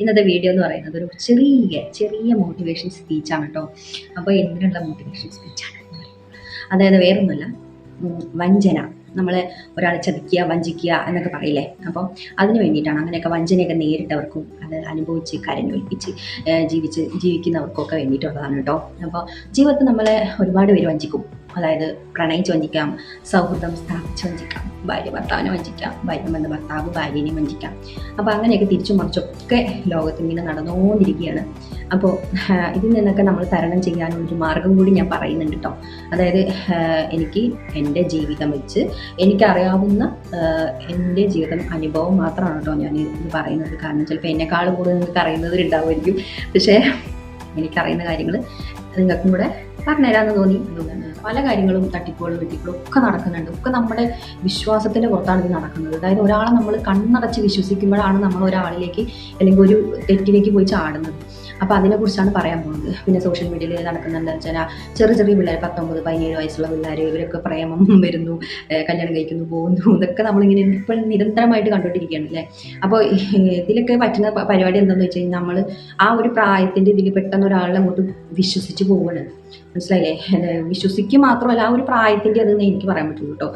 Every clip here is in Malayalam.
ഇന്നത്തെ വീഡിയോ എന്ന് പറയുന്നത് ഒരു ചെറിയ ചെറിയ മോട്ടിവേഷൻ സ്പീച്ചാണ് കേട്ടോ അപ്പോൾ എന്തിനുള്ള മോട്ടിവേഷൻ സ്പീച്ചാണ് അതായത് വേറൊന്നുമല്ല വഞ്ചന. നമ്മൾ ഒരാളെ ചതിക്കുക വഞ്ചിക്കുക എന്നൊക്കെ പറയില്ലേ? അപ്പോൾ അതിന് വേണ്ടിയിട്ടാണ് അങ്ങനെയൊക്കെ വഞ്ചനയൊക്കെ നേരിട്ടവർക്കും അത് അനുഭവിച്ച് കരഞ്ഞൊലിപ്പിച്ച് ജീവിച്ച് ജീവിക്കുന്നവർക്കൊക്കെ വേണ്ടിയിട്ടുള്ളതാണ് കേട്ടോ അപ്പോൾ ജീവിതത്തിൽ നമ്മളെ ഒരുപാട് പേര് വഞ്ചിക്കും. അതായത് പ്രണയിച്ച് വഞ്ചിക്കാം സൗഹൃദം സ്ഥാപിച്ച് വഞ്ചിക്കാം ഭാര്യ ഭർത്താവിനെ വഞ്ചിക്കാം ഭാര്യ ബന്ധ ഭർത്താവ് ഭാര്യനെ വഞ്ചിക്കാം. അപ്പോൾ അങ്ങനെയൊക്കെ തിരിച്ചു മറിച്ചൊക്കെ ലോകത്ത് ഇങ്ങനെ നടന്നുകൊണ്ടിരിക്കുകയാണ്. അപ്പോൾ ഇതിൽ നിന്നൊക്കെ നമ്മൾ തരണം ചെയ്യാനുള്ളൊരു മാർഗം കൂടി ഞാൻ പറയുന്നുണ്ട് കേട്ടോ. അതായത് എനിക്ക് എന്റെ ജീവിതം വെച്ച് എനിക്കറിയാവുന്ന എന്റെ ജീവിതം അനുഭവം മാത്രമാണ് കേട്ടോ ഞാൻ ഇത് പറയുന്നത്. കാരണം ചിലപ്പോൾ എന്നെക്കാളും കൂടുതൽ നിങ്ങൾക്ക് അറിയുന്നവരുണ്ടാവുമായിരിക്കും. പക്ഷേ എനിക്കറിയുന്ന കാര്യങ്ങൾ നിങ്ങൾക്കും കൂടെ പറഞ്ഞുതരാമെന്ന് തോന്നി. പല കാര്യങ്ങളും തട്ടിപ്പുകളും വെട്ടിപ്പുകളും ഒക്കെ നടക്കുന്നുണ്ട്. ഒക്കെ നമ്മുടെ വിശ്വാസത്തിന്റെ പുറത്താണ് ഇത് നടക്കുന്നത്. അതായത് ഒരാളെ നമ്മൾ കണ്ണടച്ച് വിശ്വസിക്കുമ്പോഴാണ് നമ്മൾ ഒരാളിലേക്ക് അല്ലെങ്കിൽ ഒരു തെറ്റിലേക്ക് പോയി ചാടുന്നത്. അപ്പോൾ അതിനെക്കുറിച്ചാണ് പറയാൻ പോകുന്നത്. പിന്നെ സോഷ്യൽ മീഡിയയിൽ നടക്കുന്നുണ്ട്. വെച്ചാൽ ചെറിയ ചെറിയ പിള്ളേർ പത്തൊമ്പത് പതിനേഴ് വയസ്സുള്ള പിള്ളേർ ഇവരൊക്കെ പ്രേമം വരുന്നു കല്യാണം കഴിക്കുന്നു പോകുന്നു ഇതൊക്കെ നമ്മളിങ്ങനെ ഇപ്പോൾ നിരന്തരമായിട്ട് കണ്ടുകൊണ്ടിരിക്കുകയാണ് അല്ലേ? അപ്പോൾ ഇതിലൊക്കെ പറ്റുന്ന പരിപാടി എന്താണെന്ന് വെച്ച് കഴിഞ്ഞാൽ നമ്മൾ ആ ഒരു പ്രായത്തിന്റെ ഇതിൽ പെട്ടെന്ന് ഒരാളെ അങ്ങോട്ട് വിശ്വസിച്ച് പോവുകയാണ്. മനസ്സിലായില്ലേ? വിശ്വസിക്കുക മാത്രമല്ല ആ ഒരു പ്രായത്തിന്റെ അതെന്ന് എനിക്ക് പറയാൻ പറ്റുള്ളൂ കേട്ടോ.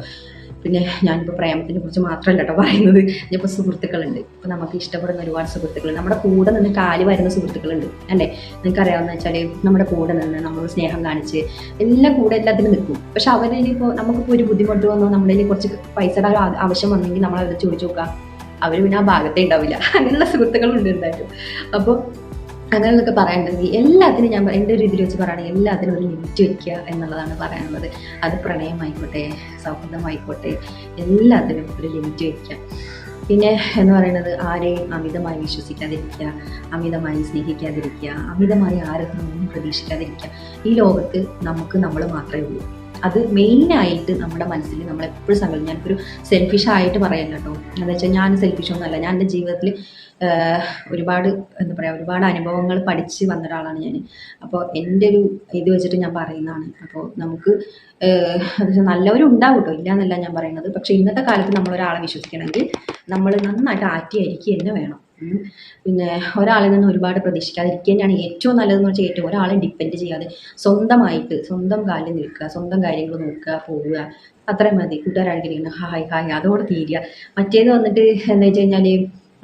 പിന്നെ ഞാനിപ്പോൾ പ്രേമത്തിനെ കുറിച്ച് മാത്രമല്ല കേട്ടോ പറയുന്നത്. ഇപ്പോൾ സുഹൃത്തുക്കളുണ്ട്. ഇപ്പോൾ നമുക്ക് ഇഷ്ടപ്പെടുന്ന ഒരുപാട് സുഹൃത്തുക്കൾ നമ്മുടെ കൂടെ നിന്ന് കാൽ വരുന്ന സുഹൃത്തുക്കളുണ്ട്. അല്ലേ? നിങ്ങൾക്കറിയാവുന്ന വെച്ചാൽ നമ്മുടെ കൂടെ നിന്ന് നമ്മൾ സ്നേഹം കാണിച്ച് എല്ലാം കൂടെ എല്ലാത്തിനും നിൽക്കും. പക്ഷെ അവരിപ്പോൾ നമുക്കിപ്പോൾ ഒരു ബുദ്ധിമുട്ട് വന്നോ നമ്മളിൽ കുറച്ച് പൈസയുടെ ആവശ്യം വന്നെങ്കിൽ നമ്മൾ അവരെ ചോദിച്ചു നോക്കാം അവർ പിന്നെ ആ ഭാഗത്തേ ഉണ്ടാവില്ല. അങ്ങനെയുള്ള സുഹൃത്തുക്കളുണ്ട് എന്തായാലും. അപ്പോൾ അങ്ങനെയൊക്കെ പറയാനുണ്ടെങ്കിൽ എല്ലാത്തിനും ഞാൻ എന്റെ ഒരു ഇതിൽ വെച്ച് പറയുകയാണെങ്കിൽ എല്ലാത്തിനും ഒരു ലിമിറ്റ് വയ്ക്കുക എന്നുള്ളതാണ് പറയാനുള്ളത് അത് പ്രണയമായിക്കോട്ടെ സൗഹൃദമായിക്കോട്ടെ എല്ലാത്തിനും ഒരു ലിമിറ്റ് വയ്ക്കുക. പിന്നെ എന്ന് പറയുന്നത് ആരെയും അമിതമായി വിശ്വസിക്കാതിരിക്കുക അമിതമായി സ്നേഹിക്കാതിരിക്കുക അമിതമായി ആരും ഒന്നും പ്രതീക്ഷിക്കാതിരിക്കുക. ഈ ലോകത്ത് നമുക്ക് നമ്മൾ മാത്രമേ ഉള്ളൂ. അത് മെയിനായിട്ട് നമ്മുടെ മനസ്സിൽ നമ്മൾ എപ്പോഴും സങ്കല്പം ഞാനിപ്പോൾ സെൽഫിഷ് ആയിട്ട് പറയല്ല കേട്ടോ. എന്താ വെച്ചാൽ ഞാൻ സെൽഫിഷ് ഒന്നുമല്ല ഞാൻ എന്റെ ജീവിതത്തിൽ ഒരുപാട് എന്താ പറയുക ഒരുപാട് അനുഭവങ്ങൾ പഠിച്ച് വന്ന ഒരാളാണ് ഞാൻ അപ്പോൾ എന്റെ ഒരു ഇത് വെച്ചിട്ട് ഞാൻ പറയുന്നതാണ്. അപ്പോൾ നമുക്ക് നല്ലവരും ഉണ്ടാവും കേട്ടോ. ഇല്ല എന്നല്ല ഞാൻ പറയുന്നത്. പക്ഷേ ഇന്നത്തെ കാലത്ത് നമ്മൾ ഒരാളെ വിശ്വസിക്കണമെങ്കിൽ നമ്മൾ നന്നായിട്ട് ആറ്റിയായിരിക്കുക തന്നെ വേണം. പിന്നെ ഒരാളിൽ നിന്ന് ഒരുപാട് പ്രതീക്ഷിക്കാതിരിക്കുക തന്നെയാണ് ഏറ്റവും നല്ലതെന്ന് വെച്ചാൽ ഏറ്റവും ഒരാളെ ഡിപ്പെൻഡ് ചെയ്യാതെ സ്വന്തമായിട്ട് സ്വന്തം കാലിൽ നിൽക്കുക സ്വന്തം കാര്യങ്ങൾ നോക്കുക പോവുക. അത്രയും മതി. കൂട്ടുകാരാണെങ്കിൽ ഹായ് ഹായ് അതോടെ തീരുക. മറ്റേത് വന്നിട്ട് എന്താ വെച്ച് കഴിഞ്ഞാൽ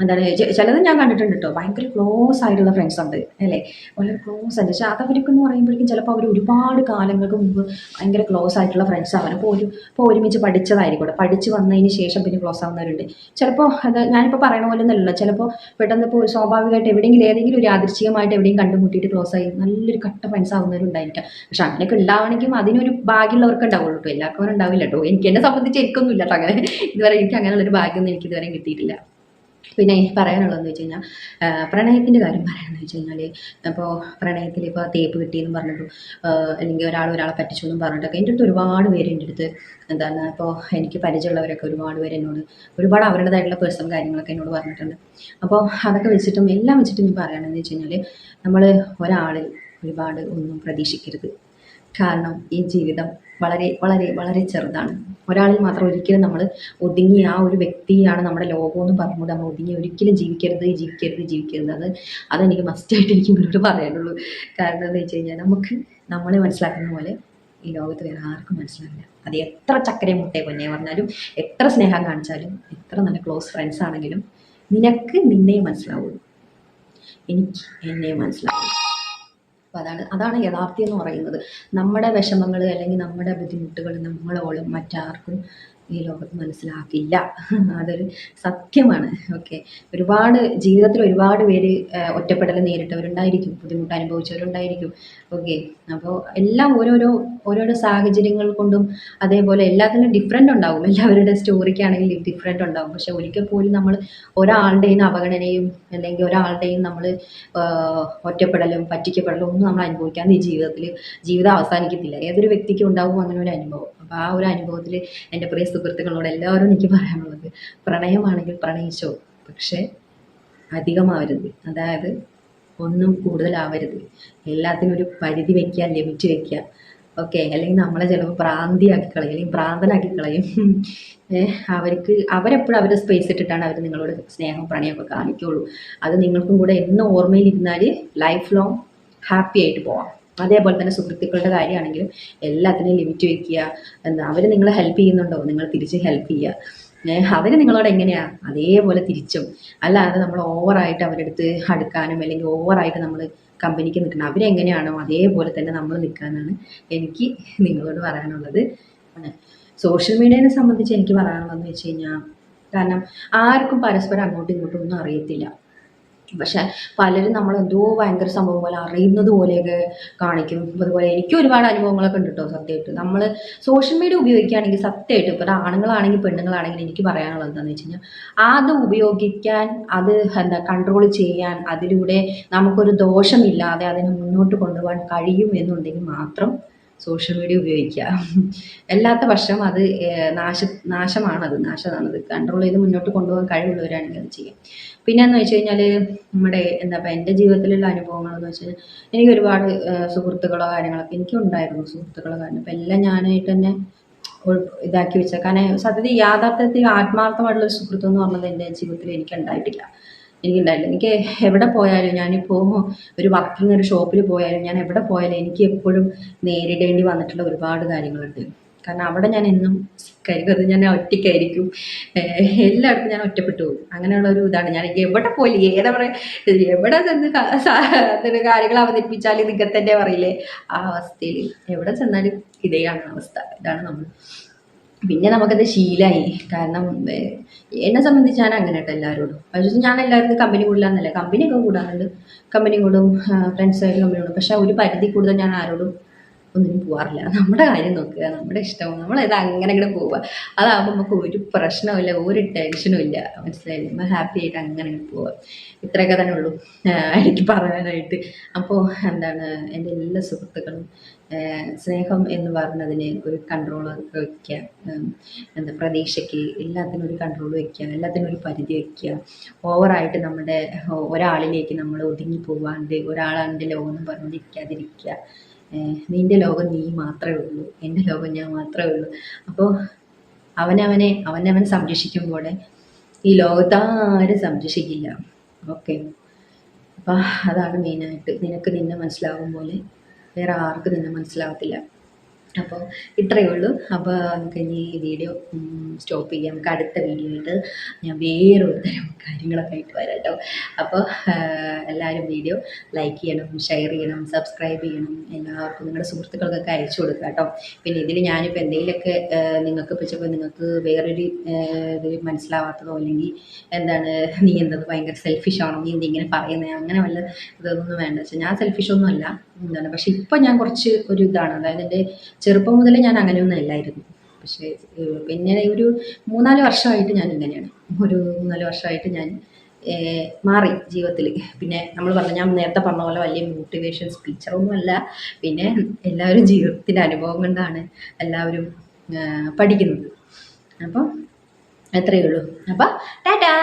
എന്താണ് ചിലത് ഞാൻ കണ്ടിട്ടുണ്ട് കേട്ടോ ഭയങ്കര ക്ലോസ് ആയിട്ടുള്ള ഫ്രണ്ട്സ് ഉണ്ട് അല്ലേ? വളരെ ക്ലോസ് ഉണ്ട് പക്ഷേ അതവർക്ക് എന്ന് പറയുമ്പോഴേക്കും ചിലപ്പോൾ അവർ ഒരുപാട് കാലങ്ങൾക്ക് മുമ്പ് ഭയങ്കര ക്ലോസ് ആയിട്ടുള്ള ഫ്രണ്ട്സ് ആവാൻ അപ്പോൾ ഒരു ഇപ്പോൾ ഒരുമിച്ച് പഠിച്ചതായിരിക്കും പഠിച്ച് വന്നതിന് ശേഷം പിന്നെ ക്ലോസ് ആവുന്നവരുണ്ട്. ചിലപ്പോൾ അത് ഞാനിപ്പോൾ പറയണ പോലെ ഒന്നുമല്ലല്ലോ. ചിലപ്പോൾ പെട്ടെന്ന് ഇപ്പോൾ സ്വാഭാവികമായിട്ട് എവിടെയെങ്കിലും ഏതെങ്കിലും ഒരു യാദൃശ്ചികമായിട്ട് എവിടെയും കണ്ടുമുട്ടിയിട്ട് ക്ലോസ് ആയി നല്ലൊരു കട്ട ഫ്രണ്ട്സ് ആവുന്നവരുണ്ടായിരിക്കാം. പക്ഷെ അങ്ങനെയൊക്കെ ഉണ്ടാവണമെങ്കിൽ അതിനൊരു ഭാഗ്യമുള്ളവർക്ക് ഉണ്ടാവുള്ളൂ കേട്ടോ എല്ലാവർക്കും ഉണ്ടാവില്ല കേട്ടോ എനിക്ക് എന്നെ സംബന്ധിച്ച് എനിക്കൊന്നുമില്ല കേട്ടോ അങ്ങനെ. ഇതുവരെ എനിക്ക് അങ്ങനെയുള്ളൊരു ഭാഗ്യമൊന്നും എനിക്ക് ഇതുവരെ കിട്ടിയിട്ടില്ല. പിന്നെ എനിക്ക് പറയാനുള്ളതെന്ന് വെച്ച് കഴിഞ്ഞാൽ പ്രണയത്തിന്റെ കാര്യം പറയാമെന്ന് വെച്ച് കഴിഞ്ഞാൽ ഇപ്പോൾ പ്രണയത്തിൽ ഇപ്പോൾ തേപ്പ് കിട്ടിയെന്നും പറഞ്ഞിട്ടും അല്ലെങ്കിൽ ഒരാൾ ഒരാളെ പറ്റിച്ചു എന്നും പറഞ്ഞിട്ടൊക്കെ എന്റെ അടുത്ത് ഒരുപാട് പേര് എന്റെ അടുത്ത് എന്താണ് ഇപ്പോൾ എനിക്ക് പരിചയമുള്ളവരൊക്കെ ഒരുപാട് പേര് എന്നോട് ഒരുപാട് അവരുടേതായിട്ടുള്ള പേഴ്സൺ കാര്യങ്ങളൊക്കെ എന്നോട് പറഞ്ഞിട്ടുണ്ട്. അപ്പോൾ അതൊക്കെ വെച്ചിട്ടും എല്ലാം വെച്ചിട്ടും ഞാൻ പറയുകയാണെന്ന് വെച്ച് കഴിഞ്ഞാൽ നമ്മൾ ഒരാളിൽ ഒരുപാട് ഒന്നും പ്രതീക്ഷിക്കരുത്. കാരണം ഈ ജീവിതം വളരെ വളരെ വളരെ ചെറുതാണ്. ഒരാളിൽ മാത്രം ഒരിക്കലും നമ്മൾ ഒതുങ്ങി ആ ഒരു വ്യക്തിയാണ് നമ്മുടെ ലോകമെന്ന് പറഞ്ഞുകൊണ്ട് നമ്മൾ ഒതുങ്ങി ഒരിക്കലും ജീവിക്കരുത് ജീവിക്കരുത് ജീവിക്കരുത്. അത് അതെനിക്ക് മസ്റ്റായിട്ട് എനിക്ക് ഇവരോട് പറയാനുള്ളൂ. കാരണം എന്താ വെച്ച് കഴിഞ്ഞാൽ നമുക്ക് നമ്മളെ മനസ്സിലാക്കുന്ന പോലെ ഈ ലോകത്ത് വേറെ ആർക്കും മനസ്സിലാവില്ല. അത് എത്ര ചക്കരയും മുട്ടയെ പൊന്നെ പറഞ്ഞാലും എത്ര സ്നേഹം കാണിച്ചാലും എത്ര നല്ല ക്ലോസ് ഫ്രണ്ട്സ് ആണെങ്കിലും നിനക്ക് നിന്നെ മനസ്സിലാവുള്ളൂ. എനിക്ക് എന്നെ മനസ്സിലാവുള്ളൂ. അപ്പോൾ അതാണ് അതാണ് യഥാർത്ഥ്യം എന്ന് പറയുന്നത്. നമ്മുടെ വിഷമങ്ങൾ അല്ലെങ്കിൽ നമ്മുടെ ബുദ്ധിമുട്ടുകൾ നമ്മളോളം മറ്റാർക്കും ഈ ലോകത്ത് മനസ്സിലാക്കില്ല അതൊരു സത്യമാണ്. ഓക്കെ. ഒരുപാട് ജീവിതത്തിൽ ഒരുപാട് പേര് ഒറ്റപ്പെടൽ നേരിട്ടവരുണ്ടായിരിക്കും. ബുദ്ധിമുട്ട് അനുഭവിച്ചവരുണ്ടായിരിക്കും. ഓക്കെ. അപ്പോൾ എല്ലാം ഓരോരോ ഓരോരോ സാഹചര്യങ്ങൾ കൊണ്ടും അതേപോലെ എല്ലാത്തിനും ഡിഫറെന്റ് ഉണ്ടാവും. എല്ലാവരുടെ സ്റ്റോറിക്കാണെങ്കിൽ ഡിഫറെന്റ് ഉണ്ടാവും. പക്ഷെ ഒരിക്കൽ പോലും നമ്മൾ ഒരാളുടെയും അവഗണനയും അല്ലെങ്കിൽ ഒരാളുടെയും നമ്മൾ ഒറ്റപ്പെടലും പറ്റിക്കപ്പെടലും ഒന്നും നമ്മൾ അനുഭവിക്കാതെ ഈ ജീവിതത്തിൽ ജീവിതം അവസാനിക്കത്തില്ല. ഏതൊരു വ്യക്തിക്കും ഉണ്ടാവും അങ്ങനെ ഒരു അനുഭവം. അപ്പോൾ ആ ഒരു അനുഭവത്തിൽ എന്റെ പ്രിയ സുഹൃത്തുക്കളോട് എല്ലാവരും എനിക്ക് പറയാനുള്ളത് പ്രണയമാണെങ്കിൽ പ്രണയിച്ചോ പക്ഷേ അധികമാവരുത്. അതായത് ഒന്നും കൂടുതലാവരുത്. എല്ലാത്തിനും ഒരു പരിധി വയ്ക്കുക ലിമിറ്റ് വയ്ക്കുക ഓക്കെ അല്ലെങ്കിൽ നമ്മളെ ചിലപ്പോൾ പ്രാന്തിയാക്കി കളയും അല്ലെങ്കിൽ പ്രാന്തനാക്കി കളയും അവർക്ക് അവരെപ്പോഴും അവരുടെ സ്പേസ് ഇട്ടിട്ടാണ് അവർ നിങ്ങളോട് സ്നേഹം പ്രണയമൊക്കെ കാണിക്കുള്ളൂ. അത് നിങ്ങൾക്കും കൂടെ എന്ന് ഓർമ്മയിലിരുന്നാൽ ലൈഫ് ലോങ് ഹാപ്പി ആയിട്ട് പോവാം. അതേപോലെ തന്നെ സുഹൃത്തുക്കളുടെ കാര്യമാണെങ്കിലും എല്ലാത്തിനും ലിമിറ്റ് വയ്ക്കുക എന്താ അവർ നിങ്ങളെ ഹെൽപ്പ് ചെയ്യുന്നുണ്ടോ? നിങ്ങൾ തിരിച്ച് ഹെൽപ്പ് ചെയ്യുക. അവർ നിങ്ങളോട് എങ്ങനെയാ? അതേപോലെ തിരിച്ചും. അല്ലാതെ നമ്മൾ ഓവറായിട്ട് അവരുടെ അടുത്ത് അടുക്കാനും അല്ലെങ്കിൽ ഓവറായിട്ട് നമ്മൾ കമ്പനിക്ക് നിൽക്കണം. അവരെങ്ങനെയാണോ അതേപോലെ തന്നെ നമ്മൾ നിൽക്കാനാണ് എനിക്ക് നിങ്ങളോട് പറയാനുള്ളത്. സോഷ്യൽ മീഡിയനെ സംബന്ധിച്ച് എനിക്ക് പറയാനുള്ളതെന്ന് വെച്ച് കഴിഞ്ഞാൽ കാരണം ആർക്കും പരസ്പരം അങ്ങോട്ടും ഇങ്ങോട്ടും ഒന്നും അറിയത്തില്ല. പക്ഷെ പലരും നമ്മൾ എന്തോ ഭയങ്കര സംഭവം പോലെ അറിയുന്നത് പോലെയൊക്കെ കാണിക്കും. അതുപോലെ എനിക്ക് ഒരുപാട് അനുഭവങ്ങളൊക്കെ ഉണ്ട് കേട്ടോ സത്യമായിട്ട്. നമ്മൾ സോഷ്യൽ മീഡിയ ഉപയോഗിക്കുകയാണെങ്കിൽ സത്യമായിട്ട് ഇപ്പോൾ ആണുങ്ങളാണെങ്കിൽ പെണ്ണുങ്ങളാണെങ്കിൽ എനിക്ക് പറയാനുള്ളത് എന്താണെന്ന് വെച്ച് കഴിഞ്ഞാൽ അത് ഉപയോഗിക്കാൻ അത് എന്താ കൺട്രോൾ ചെയ്യാൻ അതിലൂടെ നമുക്കൊരു ദോഷമില്ലാതെ അതിനെ മുന്നോട്ട് കൊണ്ടുപോകാൻ കഴിയും എന്നുണ്ടെങ്കിൽ മാത്രം സോഷ്യൽ മീഡിയ ഉപയോഗിക്കുക. അല്ലാത്ത പക്ഷം അത് നാശ നാശമാണത്. നാശമാണത്. കൺട്രോൾ ചെയ്ത് മുന്നോട്ട് കൊണ്ടുപോകാൻ കഴിവുള്ളവരാണെങ്കിൽ അത് ചെയ്യാം. പിന്നെ എന്ന് വെച്ച് കഴിഞ്ഞാൽ നമ്മുടെ എന്താ പറയുക എന്റെ ജീവിതത്തിലുള്ള അനുഭവങ്ങളെന്ന് വെച്ച് കഴിഞ്ഞാൽ എനിക്ക് ഒരുപാട് സുഹൃത്തുക്കളോ കാര്യങ്ങളൊക്കെ എനിക്ക് ഉണ്ടായിരുന്നു സുഹൃത്തുക്കളോ കാരണം അപ്പം എല്ലാം ഞാനായിട്ട് തന്നെ ഇതാക്കി വെച്ച കാരണം സത്യത്തിൽ യാഥാർത്ഥ്യത്തിൽ ആത്മാർത്ഥമായിട്ടുള്ള ഒരു സുഹൃത്ത് എന്ന് പറഞ്ഞത് എന്റെ ജീവിതത്തിൽ എനിക്ക് ഉണ്ടായിട്ടില്ല എനിക്കുണ്ടായില്ല. എനിക്ക് എവിടെ പോയാലും ഞാനിപ്പോൾ ഒരു വർക്കിംഗ് ഒരു ഷോപ്പിൽ പോയാലും ഞാൻ എവിടെ പോയാലും എനിക്ക് എപ്പോഴും നേരിടേണ്ടി വന്നിട്ടുള്ള ഒരുപാട് കാര്യങ്ങളുണ്ട്. കാരണം അവിടെ ഞാൻ എന്നും സിക്കായിരിക്കും ഞാൻ ഒറ്റയ്ക്കായിരിക്കും. എല്ലായിടത്തും ഞാൻ ഒറ്റപ്പെട്ടു പോകും. അങ്ങനെയുള്ള ഒരു ഇതാണ്. ഞാൻ എവിടെ പോയില്ല ഏതാ പറയുക എവിടെ ചെന്ന് കാര്യങ്ങൾ അവതരിപ്പിച്ചാലും നിങ്ങൾ തന്നെ പറയില്ലേ? ആ അവസ്ഥയിൽ എവിടെ ചെന്നാലും ഇതേയാണ് അവസ്ഥ. ഇതാണ് നമ്മൾ. പിന്നെ നമുക്കത് ശീലമായി കാരണം എന്നെ സംബന്ധിച്ച് ഞാൻ അങ്ങനെ കേട്ടോ എല്ലാവരോടും. പക്ഷേ ഞാൻ എല്ലാവർക്കും കമ്പനി കൂടില്ലാന്നല്ല കമ്പനിയൊക്കെ കൂടാറുണ്ട്. കമ്പനി കൂടും ഫ്രണ്ട്സായിട്ട് കമ്പനി കൂടും. പക്ഷേ ഒരു പരിധി കൂടുതൽ ഞാൻ ആരോടും ഒന്നിനും പോകാറില്ല നമ്മുടെ കാര്യം നോക്കുക നമ്മുടെ ഇഷ്ടം നമ്മളത് അങ്ങനെ അങ്ങനെ പോവുക. അതാകുമ്പോൾ നമുക്ക് ഒരു പ്രശ്നമില്ല ഒരു ടെൻഷനും ഇല്ല. മനസ്സിലായില്ലേ? നമ്മൾ ഹാപ്പി ആയിട്ട് അങ്ങനെ പോവുക. ഇത്രയൊക്കെ തന്നെ ഉള്ളൂ എനിക്ക് പറയാനായിട്ട്. അപ്പോൾ എന്താണ് എന്റെ എല്ലാ സുഹൃത്തുക്കളും സ്നേഹം എന്ന് പറഞ്ഞതിന് ഒരു കൺട്രോൾ വയ്ക്കുക എന്താ പ്രതീക്ഷയ്ക്ക് എല്ലാത്തിനും ഒരു കൺട്രോൾ വയ്ക്കുക എല്ലാത്തിനും ഒരു പരിധി വയ്ക്കുക ഓവറായിട്ട് നമ്മുടെ ഒരാളിലേക്ക് നമ്മൾ ഒതുങ്ങി പോവാണ്ട് ഒരാളാണ്ട് ലോകം പറഞ്ഞിരിക്കാതിരിക്കുക നിന്റെ ലോകം നീ മാത്രമേ ഉള്ളൂ. എന്റെ ലോകം ഞാൻ മാത്രമേ ഉള്ളൂ. അപ്പോൾ അവനവനെ അവനവൻ സംരക്ഷിക്കുമ്പോൾ ഈ ലോകത്താരും സംരക്ഷിക്കില്ല. ഓക്കെ. അപ്പം അതാണ് മെയിനായിട്ട് നിനക്ക് നിന്നെ മനസ്സിലാവും പോലെ വേറെ ആർക്കും നിന്നെ മനസ്സിലാവത്തില്ല. അപ്പോൾ ഇത്രയേ ഉള്ളൂ. അപ്പോൾ നമുക്ക് ഇനി ഈ വീഡിയോ സ്റ്റോപ്പ് ചെയ്യാം. നമുക്ക് അടുത്ത വീഡിയോയിട്ട് ഞാൻ വേറൊരു തരം കാര്യങ്ങളൊക്കെ ആയിട്ട് വരാം കേട്ടോ. അപ്പോൾ എല്ലാവരും വീഡിയോ ലൈക്ക് ചെയ്യണം ഷെയർ ചെയ്യണം സബ്സ്ക്രൈബ് ചെയ്യണം. എല്ലാവർക്കും നിങ്ങളുടെ സുഹൃത്തുക്കൾക്കൊക്കെ അയച്ചു കൊടുക്കുക കേട്ടോ. പിന്നെ ഇതിൽ ഞാനിപ്പോൾ എന്തെങ്കിലുമൊക്കെ നിങ്ങൾക്ക് ഇപ്പോൾ നിങ്ങൾക്ക് വേറൊരു ഇത് മനസ്സിലാവാത്തതോ അല്ലെങ്കിൽ എന്താണ് നീ എന്തത് ഭയങ്കര സെൽഫിഷാണോ നീ എന്തിങ്ങനെ പറയുന്നത് അങ്ങനെ വല്ല ഇതൊന്നും വേണ്ട. വെച്ചാൽ ഞാൻ സെൽഫിഷൊന്നുമല്ല എന്താണ് പക്ഷെ ഇപ്പം ഞാൻ കുറച്ച് ഒരു ഇതാണ്. അതായത് എന്റെ ചെറുപ്പം മുതൽ ഞാൻ അങ്ങനെയൊന്നും അല്ലായിരുന്നു. പക്ഷേ പിന്നെ ഒരു മൂന്നാൽ വർഷമായിട്ട് ഞാൻ ഇങ്ങനെയാണ്. ഒരു മൂന്നാൽ വർഷമായിട്ട് ഞാൻ മാറി ജീവിതത്തിൽ പിന്നെ നമ്മൾ പറഞ്ഞ ഞാൻ നേരത്തെ പറഞ്ഞ പോലെ വലിയ മോട്ടിവേഷൻ സ്പീച്ചറൊന്നും അല്ല. പിന്നെ എല്ലാവരും ജീവിതത്തിന്റെ അനുഭവം കൊണ്ടാണ് എല്ലാവരും പഠിക്കുന്നത്. അപ്പം അത്രയേ ഉള്ളൂ. അപ്പം ടാറ്റാ!